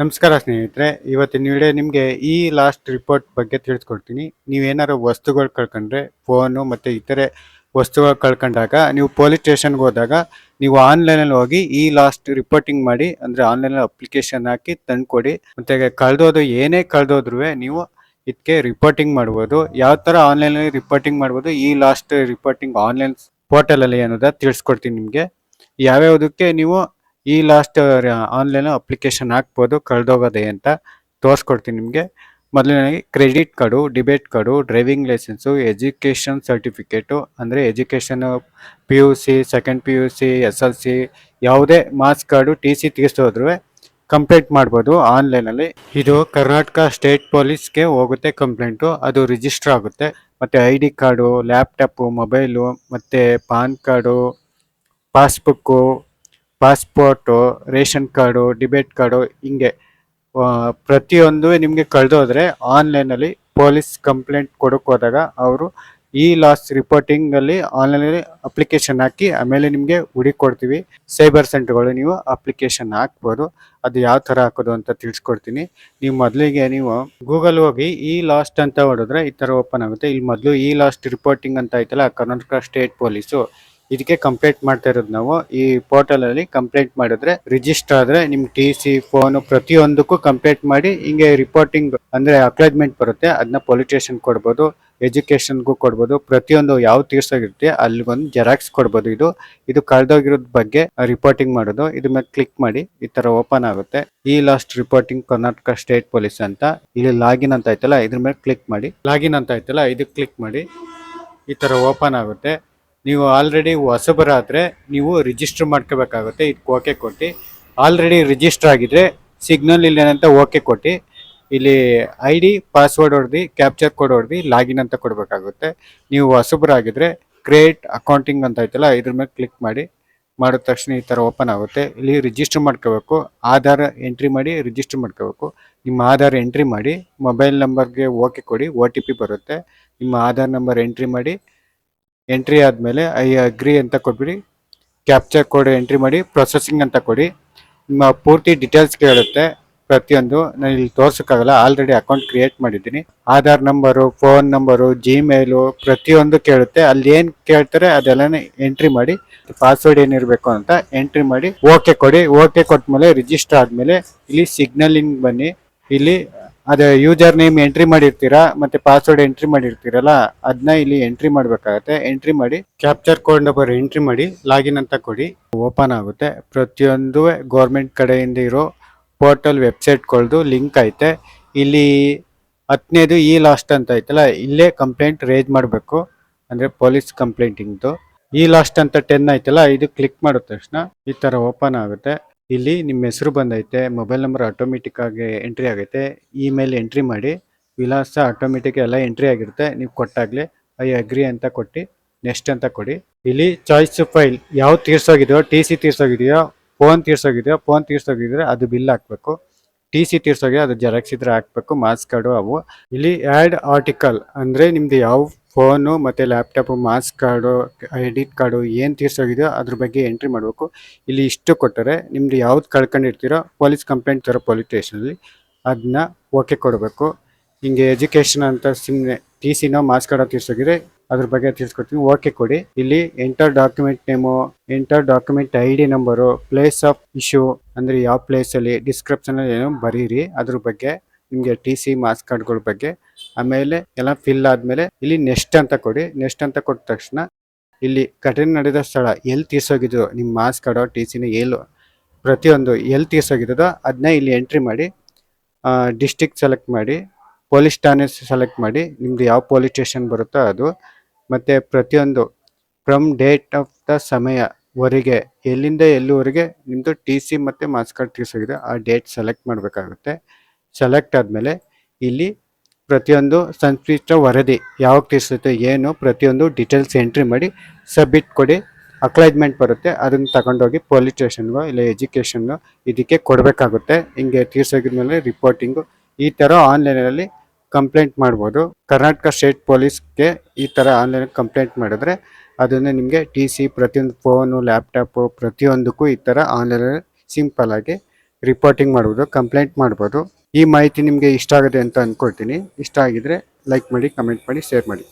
ನಮಸ್ಕಾರ ಸ್ನೇಹಿತರೆ, ಇವತ್ತಿನ ವಿಡಿಯೋ ನಿಮಗೆ ಈ ಲಾಸ್ಟ್ ರಿಪೋರ್ಟ್ ಬಗ್ಗೆ ತಿಳಿಸ್ಕೊಡ್ತೀನಿ. ನೀವೇನಾದ್ರು ವಸ್ತುಗಳು ಕಳ್ಕೊಂಡ್ರೆ ಫೋನು ಮತ್ತು ಇತರೆ ವಸ್ತುಗಳು ಕಳ್ಕೊಂಡಾಗ, ನೀವು ಪೊಲೀಸ್ ಸ್ಟೇಷನ್ಗೆ ಹೋದಾಗ, ನೀವು ಆನ್ಲೈನಲ್ಲಿ ಹೋಗಿ ಈ ಲಾಸ್ಟ್ ರಿಪೋರ್ಟಿಂಗ್ ಮಾಡಿ, ಅಂದರೆ ಆನ್ಲೈನಲ್ಲಿ ಅಪ್ಲಿಕೇಶನ್ ಹಾಕಿ ತಂದುಕೊಡಿ. ಮತ್ತು ಕಳೆದೋದು, ಏನೇ ಕಳೆದೋದ್ರೂ ನೀವು ಇದಕ್ಕೆ ರಿಪೋರ್ಟಿಂಗ್ ಮಾಡ್ಬೋದು. ಯಾವ ಥರ ಆನ್ಲೈನಲ್ಲಿ ರಿಪೋರ್ಟಿಂಗ್ ಮಾಡ್ಬೋದು, ಈ ಲಾಸ್ಟ್ ರಿಪೋರ್ಟಿಂಗ್ ಆನ್ಲೈನ್ ಪೋರ್ಟಲಲ್ಲಿ ಏನದ ತಿಳಿಸ್ಕೊಡ್ತೀನಿ ನಿಮಗೆ. ಯಾವ್ಯಾವುದಕ್ಕೆ ನೀವು ಈ ಲಾಸ್ಟ್ ಆನ್ಲೈನ್ ಅಪ್ಲಿಕೇಶನ್ ಹಾಕ್ಬೋದು, ಕಳೆದೋಗೋದೆ ಅಂತ ತೋರಿಸ್ಕೊಡ್ತೀನಿ ನಿಮಗೆ. ಮೊದಲನೇ credit card debit card driving licence education certificate ಅಂದರೆ education P U C second P U C S L C ಯಾವುದೇ ಮಾರ್ಕ್ಸ್ ಕಾರ್ಡು ಟಿ ಸಿ ತೀರಿಸೋದ್ರೂ ಕಂಪ್ಲೇಂಟ್ ಮಾಡ್ಬೋದು ಆನ್ಲೈನಲ್ಲಿ ಇದು ಕರ್ನಾಟಕ ಸ್ಟೇಟ್ ಪೊಲೀಸ್ಗೆ ಹೋಗುತ್ತೆ ಕಂಪ್ಲೇಂಟು ಅದು ರಿಜಿಸ್ಟರ್ ಆಗುತ್ತೆ. ಮತ್ತು I D card laptop mobile ಮತ್ತು PAN card passbook passport ration card debit card ಹಿಂಗೆ ಪ್ರತಿಯೊಂದು ನಿಮಗೆ ಕಳೆದೋದ್ರೆ ಆನ್ಲೈನಲ್ಲಿ ಪೊಲೀಸ್ ಕಂಪ್ಲೇಂಟ್ ಕೊಡೋಕೆ ಹೋದಾಗ ಅವರು ಈ ಲಾಸ್ ರಿಪೋರ್ಟಿಂಗಲ್ಲಿ ಆನ್ಲೈನಲ್ಲಿ ಅಪ್ಲಿಕೇಶನ್ ಹಾಕಿ ಆಮೇಲೆ ನಿಮಗೆ ಹುಡುಕೊಡ್ತೀವಿ ಸೈಬರ್ ಸೆಂಟರ್ಗಳು ನೀವು ಅಪ್ಲಿಕೇಶನ್ ಹಾಕ್ಬೋದು. ಅದು ಯಾವ ಥರ ಹಾಕೋದು ಅಂತ ತಿಳಿಸ್ಕೊಡ್ತೀನಿ. ನೀವು ಮೊದಲಿಗೆ ನೀವು ಗೂಗಲ್ ಹೋಗಿ ಈ ಲಾಸ್ಟ್ ಅಂತ ಹೊಡೆದ್ರೆ ಈ ಥರ ಓಪನ್ ಆಗುತ್ತೆ. ಇಲ್ಲಿ ಮೊದಲು ಈ ಲಾಸ್ಟ್ ರಿಪೋರ್ಟಿಂಗ್ ಅಂತ ಐತಲ್ಲ, ಕರ್ನಾಟಕ ಸ್ಟೇಟ್ ಪೊಲೀಸು ಇದಕ್ಕೆ ಕಂಪ್ಲೇಂಟ್ ಮಾಡ್ತಾ ಇರೋದು ನಾವು. ಈ ಪೋರ್ಟಲ್ ಅಲ್ಲಿ ಕಂಪ್ಲೇಂಟ್ ಮಾಡಿದ್ರೆ ರಿಜಿಸ್ಟರ್ ಆದ್ರೆ ನಿಮ್ ಟಿ ಸಿ ಫೋನ್ ಪ್ರತಿಯೊಂದಕ್ಕೂ ಕಂಪ್ಲೇಂಟ್ ಮಾಡಿ ಹಿಂಗೆ ರಿಪೋರ್ಟಿಂಗ್ ಅಂದ್ರೆ ಅಕ್ಲೇಜ್ಮೆಂಟ್ ಬರುತ್ತೆ. ಅದನ್ನ ಪೊಲೀಸ್ ಸ್ಟೇಷನ್ ಕೊಡ್ಬೋದು ಎಜುಕೇಶನ್ಗೂ ಕೊಡ್ಬೋದು. ಪ್ರತಿಯೊಂದು ಯಾವ ತೀರ್ಸಾಗಿರುತ್ತೆ ಅಲ್ಲಿ ಒಂದು ಜೆರಾಕ್ಸ್ ಕೊಡ್ಬೋದು ಇದು. ಇದು ಕಳೆದೋಗಿರೋದ್ ಬಗ್ಗೆ ರಿಪೋರ್ಟಿಂಗ್ ಮಾಡೋದು. ಇದ್ರ ಮೇಲೆ ಕ್ಲಿಕ್ ಮಾಡಿ ಈ ತರ ಓಪನ್ ಆಗುತ್ತೆ. ಈ lost reporting Karnataka state police ಅಂತ. ಇಲ್ಲಿ ಲಾಗಿನ್ ಅಂತ ಐತಲ್ಲ, ಇದ್ರ ಮೇಲೆ ಕ್ಲಿಕ್ ಮಾಡಿ. ಲಾಗಿನ್ ಅಂತ ಐತಲ್ಲ ಇದು ಕ್ಲಿಕ್ ಮಾಡಿ ಈ ತರ ಓಪನ್ ಆಗುತ್ತೆ. ನೀವು ಆಲ್ರೆಡಿ ಹೊಸಬರಾದರೆ ನೀವು ರಿಜಿಸ್ಟರ್ ಮಾಡ್ಕೋಬೇಕಾಗುತ್ತೆ. ಇದಕ್ಕೆ ಓಕೆ ಕೊಟ್ಟು. ಆಲ್ರೆಡಿ ರಿಜಿಸ್ಟರ್ ಆಗಿದ್ರೆ ಸಿಗ್ನಲ್ ಇಲ್ಲೇನಂತ ಓಕೆ ಕೊಟ್ಟು. ಇಲ್ಲಿ ಐ ಡಿ ಪಾಸ್ವರ್ಡ್ ಹೊಡೆದು ಕ್ಯಾಪ್ಚರ್ ಕೋಡ್ ಹೊಡೆದು ಲಾಗಿನ್ ಅಂತ ಕೊಡಬೇಕಾಗುತ್ತೆ. ನೀವು ಹೊಸಬರಾಗಿದ್ರೆ ಕ್ರಿಯೇಟ್ ಅಕೌಂಟಿಂಗ್ ಅಂತ ಐತಲ್ಲ, ಇದ್ರ ಮೇಲೆ ಕ್ಲಿಕ್ ಮಾಡಿ. ಮಾಡಿದ ತಕ್ಷಣ ಈ ಥರ ಓಪನ್ ಆಗುತ್ತೆ. ಇಲ್ಲಿ ರಿಜಿಸ್ಟರ್ ಮಾಡ್ಕೋಬೇಕು. ಆಧಾರ್ ಎಂಟ್ರಿ ಮಾಡಿ ರಿಜಿಸ್ಟರ್ ಮಾಡ್ಕೋಬೇಕು. ನಿಮ್ಮ ಆಧಾರ್ ಎಂಟ್ರಿ ಮಾಡಿ ಮೊಬೈಲ್ ನಂಬರ್ಗೆ ಓಕೆ ಕೊಡಿ ಒ ಬರುತ್ತೆ. ನಿಮ್ಮ ಆಧಾರ್ ನಂಬರ್ ಎಂಟ್ರಿ ಮಾಡಿ ಎಂಟ್ರಿ ಆದಮೇಲೆ ಐ ಅಗ್ರಿ ಅಂತ ಕೊಟ್ಬಿಡಿ. ಕ್ಯಾಪ್ಚರ್ ಕೋಡ್ ಎಂಟ್ರಿ ಮಾಡಿ ಪ್ರೊಸೆಸಿಂಗ್ ಅಂತ ಕೊಡಿ. ನಿಮ್ಮ ಪೂರ್ತಿ ಡೀಟೇಲ್ಸ್ ಕೇಳುತ್ತೆ ಪ್ರತಿಯೊಂದು. ನಾನು ಇಲ್ಲಿ ತೋರ್ಸೋಕ್ಕಾಗಲ್ಲ ಆಲ್ರೆಡಿ ಅಕೌಂಟ್ ಕ್ರಿಯೇಟ್ ಮಾಡಿದ್ದೀನಿ. Aadhaar number phone number Gmail ಪ್ರತಿಯೊಂದು ಕೇಳುತ್ತೆ. ಅಲ್ಲಿ ಏನು ಕೇಳ್ತಾರೆ ಅದೆಲ್ಲನೇ ಎಂಟ್ರಿ ಮಾಡಿ ಪಾಸ್ವರ್ಡ್ ಏನಿರಬೇಕು ಅಂತ ಎಂಟ್ರಿ ಮಾಡಿ ಓಕೆ ಕೊಡಿ. ಓಕೆ ಕೊಟ್ಮೇಲೆ ರಿಜಿಸ್ಟರ್ ಆದಮೇಲೆ ಇಲ್ಲಿ ಸಿಗ್ನಲಿಂಗ್ ಬನ್ನಿ. ಇಲ್ಲಿ ಅದೇ ಯೂಸರ್ ನೇಮ್ ಎಂಟ್ರಿ ಮಾಡಿರ್ತೀರಾ, ಮತ್ತೆ ಪಾಸ್ವರ್ಡ್ ಎಂಟ್ರಿ ಮಾಡಿರ್ತೀರಲ್ಲ ಅದನ್ನ ಇಲ್ಲಿ ಎಂಟ್ರಿ ಮಾಡ್ಬೇಕಾಗತ್ತೆ. ಎಂಟ್ರಿ ಮಾಡಿ ಕ್ಯಾಪ್ಚರ್ ಕೋಡ್ ನಂಬರ್ ಎಂಟ್ರಿ ಮಾಡಿ ಲಾಗಿನ್ ಅಂತ ಕೊಡಿ. ಓಪನ್ ಆಗುತ್ತೆ. ಪ್ರತಿಯೊಂದು ಗೌರ್ಮೆಂಟ್ ಕಡೆಯಿಂದ ಇರೋ ಪೋರ್ಟಲ್ ವೆಬ್ಸೈಟ್ಗಳದ್ದು ಲಿಂಕ್ ಐತೆ. ಇಲ್ಲಿ ಹತ್ತನೇದು ಈ ಲಾಸ್ಟ್ ಅಂತ ಐತಲ್ಲ, ಇಲ್ಲೇ ಕಂಪ್ಲೇಂಟ್ ರೇಜ್ ಮಾಡಬೇಕು. ಅಂದ್ರೆ ಪೊಲೀಸ್ ಕಂಪ್ಲೇಂಟಿಂಗ್ದು ಈ ಲಾಸ್ಟ್ ಅಂತ ಟೆನ್ ಐತಲ್ಲ, ಇದು ಕ್ಲಿಕ್ ಮಾಡಿದ ತಕ್ಷಣ ಈ ತರ ಓಪನ್ ಆಗುತ್ತೆ. ಇಲ್ಲಿ ನಿಮ್ಮ ಹೆಸರು ಬಂದೈತೆ ಮೊಬೈಲ್ ನಂಬರ್ ಆಟೋಮೆಟಿಕ್ ಆಗಿ ಎಂಟ್ರಿ ಆಗೈತೆ ಇಮೇಲ್ ಎಂಟ್ರಿ ಮಾಡಿ, ವಿಳಾಸ ಆಟೋಮೆಟಿಕ್ ಎಲ್ಲ ಎಂಟ್ರಿ ಆಗಿರುತ್ತೆ, ನೀವು ಕೊಟ್ಟಾಗಲೇ ಐ ಅಗ್ರಿ ಅಂತ ಕೊಟ್ಟು ನೆಕ್ಸ್ಟ್ ಅಂತ ಕೊಡಿ. ಇಲ್ಲಿ ಚಾಯ್ಸ್ ಫೈಲ್ ಯಾವ ತೀರ್ಸೋಗಿದೆಯೋ ಟಿ ಸಿ ತೀರ್ಸೋಗಿದೆಯೋ ಫೋನ್ ತೀರ್ಸೋಗಿದೆಯೋ ಫೋನ್ ತೀರ್ಸೋಗಿದ್ರೆ ಅದು ಬಿಲ್ ಹಾಕ್ಬೇಕು. ಟಿ ಸಿ ತೀರ್ಸೋಗೆ ಅದು ಜೆರಾಕ್ಸ್ ಇದ್ರೆ ಹಾಕ್ಬೇಕು ಮಾಸ್ಕ್ ಕಾರ್ಡು ಅವು. ಇಲ್ಲಿ ಆ್ಯಡ್ ಆರ್ಟಿಕಲ್ ಅಂದರೆ ನಿಮ್ದು ಯಾವ ಫೋನು ಮತ್ತು laptop marks card edit card ಏನು ತೀರ್ಸೋಗಿದೆಯೋ ಅದ್ರ ಬಗ್ಗೆ ಎಂಟ್ರಿ ಮಾಡಬೇಕು. ಇಲ್ಲಿ ಇಷ್ಟು ಕೊಟ್ಟರೆ ನಿಮ್ದು ಯಾವ್ದು ಕಳ್ಕೊಂಡಿರ್ತೀರೋ ಪೊಲೀಸ್ ಕಂಪ್ಲೇಂಟ್ ತರೋ ಪೊಲೀಸ್ ಸ್ಟೇಷನಲ್ಲಿ ಅದನ್ನ ಓಕೆ ಕೊಡಬೇಕು. ಹಿಂಗೆ ಎಜುಕೇಷನ್ ಅಂತ ಸುಮ್ಮನೆ ಟಿ ಸಿನೋ ಮಾಸ್ಕ್ ಕಾರ್ಡೋ ತೀರ್ಸೋಗಿದ್ರೆ ಅದ್ರ ಬಗ್ಗೆ ತಿಳಿಸ್ಕೊಡ್ತೀನಿ ಓಕೆ ಕೊಡಿ. ಇಲ್ಲಿ enter document name enter document I D number place of issue ಅಂದರೆ ಯಾವ ಪ್ಲೇಸಲ್ಲಿ ಡಿಸ್ಕ್ರಿಪ್ಷನಲ್ಲಿ ಏನೋ ಬರೀರಿ. ಅದ್ರ ಬಗ್ಗೆ ನಿಮಗೆ ಟಿ ಸಿ ಮಾರ್ಕ್ಸ್ ಕಾರ್ಡ್ಗಳ ಬಗ್ಗೆ. ಆಮೇಲೆ ಎಲ್ಲ ಫಿಲ್ ಆದಮೇಲೆ ಇಲ್ಲಿ ನೆಕ್ಸ್ಟ್ ಅಂತ ಕೊಡಿ. ನೆಕ್ಸ್ಟ್ ಅಂತ ಕೊಟ್ಟ ತಕ್ಷಣ ಇಲ್ಲಿ ಘಟನೆ ನಡೆದ ಸ್ಥಳ ಎಲ್ಲಿ ತೀರ್ಸೋಗಿದ್ದು ನಿಮ್ಮ ಮಾರ್ಕ್ಸ್ ಕಾರ್ಡೋ ಟಿ ಸಿನ ಎಲ್ಲು ಪ್ರತಿಯೊಂದು ಎಲ್ಲಿ ತೀರ್ಸೋಗಿದ್ದೋ ಅದನ್ನ ಇಲ್ಲಿ ಎಂಟ್ರಿ ಮಾಡಿ ಡಿಸ್ಟಿಕ್ ಸೆಲೆಕ್ಟ್ ಮಾಡಿ ಪೊಲೀಸ್ ಠಾಣೆ ಸೆಲೆಕ್ಟ್ ಮಾಡಿ, ನಿಮ್ದು ಯಾವ ಪೊಲೀಸ್ ಸ್ಟೇಷನ್ ಬರುತ್ತೋ ಅದು ಮತ್ತು ಪ್ರತಿಯೊಂದು ಫ್ರಮ್ ಡೇಟ್ ಆಫ್ ದ ಸಮಯವರೆಗೆ ಎಲ್ಲಿಂದ ಎಲ್ಲಿವರೆಗೆ ನಿಮ್ಮದು ಟಿ ಸಿ ಮತ್ತು ಮಾಸ್ ಕಾರ್ಡ್ ತೀರ್ಸೋಗಿದೆ ಆ ಡೇಟ್ ಸೆಲೆಕ್ಟ್ ಮಾಡಬೇಕಾಗುತ್ತೆ. ಸೆಲೆಕ್ಟ್ ಆದಮೇಲೆ ಇಲ್ಲಿ ಪ್ರತಿಯೊಂದು ಸಂಶ್ಲಿಷ್ಟ ವರದಿ ಯಾವಾಗ ತೀರ್ಸುತ್ತೆ ಏನು, ಪ್ರತಿಯೊಂದು ಡೀಟೇಲ್ಸ್ ಎಂಟ್ರಿ ಮಾಡಿ ಸಬ್ಮಿಟ್ ಕೊಡಿ. ಅಕ್ಲೈಜ್ಮೆಂಟ್ ಬರುತ್ತೆ, ಅದನ್ನು ತಗೊಂಡೋಗಿ ಪೊಲೀಸ್ ಸ್ಟೇಷನ್ಗೋ ಇಲ್ಲ ಎಜುಕೇಷನ್ಗೋ ಇದಕ್ಕೆ ಕೊಡಬೇಕಾಗುತ್ತೆ. ಹಿಂಗೆ ತೀರ್ಸೋಗಿದ್ಮೇಲೆ ರಿಪೋರ್ಟಿಂಗು ಈ ಥರ ಆನ್ಲೈನಲ್ಲಿ ಕಂಪ್ಲೇಂಟ್ ಮಾಡ್ಬೋದು. ಕರ್ನಾಟಕ ಸ್ಟೇಟ್ ಪೊಲೀಸ್ಗೆ ಈ ಥರ ಆನ್ಲೈನ್ ಕಂಪ್ಲೇಂಟ್ ಮಾಡಿದ್ರೆ ಅದನ್ನು ನಿಮಗೆ ಟಿ ಸಿ ಪ್ರತಿಯೊಂದು ಫೋನು, ಲ್ಯಾಪ್ಟಾಪು ಪ್ರತಿಯೊಂದಕ್ಕೂ ಈ ಥರ ಆನ್ಲೈನಲ್ಲಿ ಸಿಂಪಲ್ಲಾಗಿ ರಿಪೋರ್ಟಿಂಗ್ ಮಾಡ್ಬೋದು, ಕಂಪ್ಲೇಂಟ್ ಮಾಡ್ಬೋದು. ಈ ಮಾಹಿತಿ ನಿಮಗೆ ಇಷ್ಟ ಆಗಿದೆ ಅಂತ ಅಂದ್ಕೊಳ್ತೀನಿ ಇಷ್ಟ ಆಗಿದ್ರೆ ಲೈಕ್ ಮಾಡಿ, ಕಮೆಂಟ್ ಮಾಡಿ, ಶೇರ್ ಮಾಡಿ.